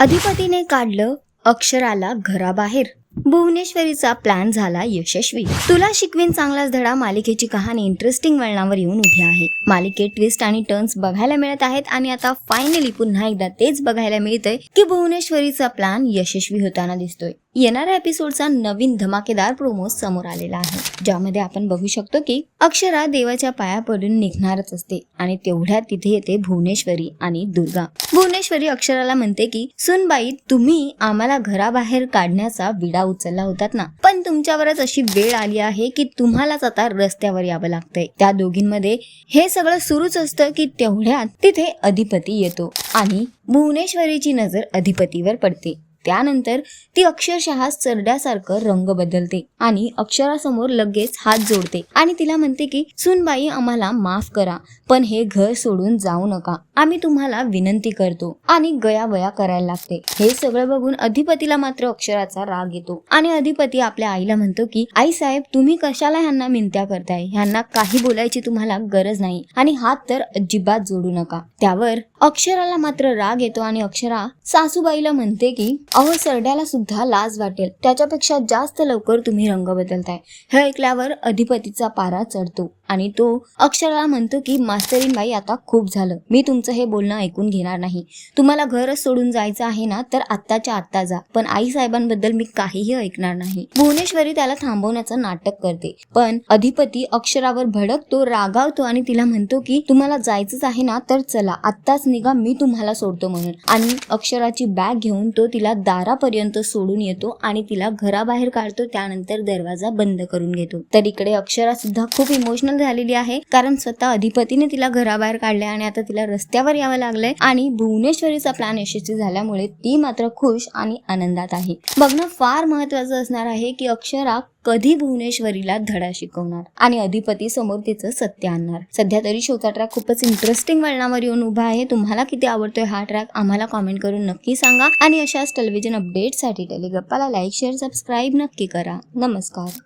अधिपतीने काढलं अक्षराला घराबाहेर. भुवनेश्वरीचा प्लॅन झाला यशस्वी. तुला शिकवीन चांगलाच धडा मालिकेची कहाणी इंटरेस्टिंग वळणावर येऊन उभी आहे. मालिकेत ट्विस्ट आणि टर्न्स बघायला मिळत आहेत आणि आता फायनली पुन्हा एकदा तेच बघायला मिळतंय की भुवनेश्वरीचा प्लॅन यशस्वी होताना दिसतोय. येणाऱ्या एपिसोडचा नवीन धमाकेदार प्रोमो समोर आलेला आहे. ज्यामध्ये आपण बघू शकतो की अक्षरा देवाच्या पाया पडून निघणारच असते आणि तेवढ्यात तिथे येते भुवनेश्वरी आणि दुर्गा. भुवनेश्वरी अक्षराला म्हणते की सुनबाई तुम्ही आम्हाला घराबाहेर काढण्याचा विडा उचलला होतात ना? पण तुमच्यावरच अशी वेळ आली आहे की तुम्हालाच आता रस्त्यावर यावं लागतंय. त्या दोघींमध्ये हे सगळं सुरूच असतं की तेवढ्यात तिथे अधिपती येतो आणि भुवनेश्वरीची नजर अधिपतीवर पडते. त्यानंतर ती अक्षरशः चरड्यासारखं रंग बदलते आणि अक्षरासमोर लगेच हात जोडते. आणि तिला म्हणते की सुनबाई आम्हाला माफ करा पण हे घर सोडून जाऊ नका. आम्ही तुम्हाला विनंती करतो आणि गयावया करायला लागते. हे सगळं बघून अधिपतीला मात्र अक्षराचा राग येतो. आणि अधिपती आपल्या आईला म्हणतो की आई साहेब तुम्ही कशाला ह्यांना मिनत्या करताय? ह्यांना काही बोलायची तुम्हाला गरज नाही आणि हात तर अजिबात जोडू नका. त्यावर अक्षराला मात्र राग येतो आणि अक्षरा सासूबाईला म्हणते की अहो सरड्याला सुद्धा लाज वाटेल. त्याच्यापेक्षा जास्त लवकर तुम्ही रंग बदलताय. हे ऐकल्यावर अधिपतीचा पारा चढतो. आणि तो अक्षराला म्हणतो की मास्तरीन बाई आता खूप झालं. मी तुमचं हे बोलणं ऐकून घेणार नाही. तुम्हाला घरच सोडून जायचं आहे ना तर आत्ताच्या आत्ता जा. पण आई साहेबांबद्दल मी काहीही ऐकणार नाही. भुवनेश्वरी त्याला थांबवण्याचं नाटक करते. पण अधिपती अक्षरावर भडकतो रागावतो आणि तिला म्हणतो की तुम्हाला जायचंच आहे ना तर चला. आत्ताच निघा मी तुम्हाला सोडतो म्हणून. आणि अक्षराची बॅग घेऊन तो तिला दारापर्यंत सोडून येतो आणि तिला घराबाहेर काढतो. त्यानंतर दरवाजा बंद करून घेतो. तर इकडे अक्षरा सुद्धा खूप इमोशनल झालेली आहे. कारण स्वतः अधिपतीने तिला घराबाहेर काढले आणि आता तिला रस्त्यावर यावं लागलंय. आणि भुवनेश्वरीचा प्लॅन यशस्वी झाल्यामुळे ती मात्र खुश आणि आनंदात आहे. बघणं फार महत्वाचं असणार आहे की अक्षरा कधी भुवनेश्वरीला धडा शिकवणार आणि अधिपती समोर तिचं सत्य आणणार. सध्या तरी शोचा ट्रॅक खूपच इंटरेस्टिंग वळणावर येऊन उभा आहे. तुम्हाला किती आवडतोय हा ट्रॅक आम्हाला कॉमेंट करून नक्की सांगा. आणि अशाच टेलिव्हिजन अपडेटसाठी टेलिगप्पाला लाईक शेअर सबस्क्राईब नक्की करा. नमस्कार.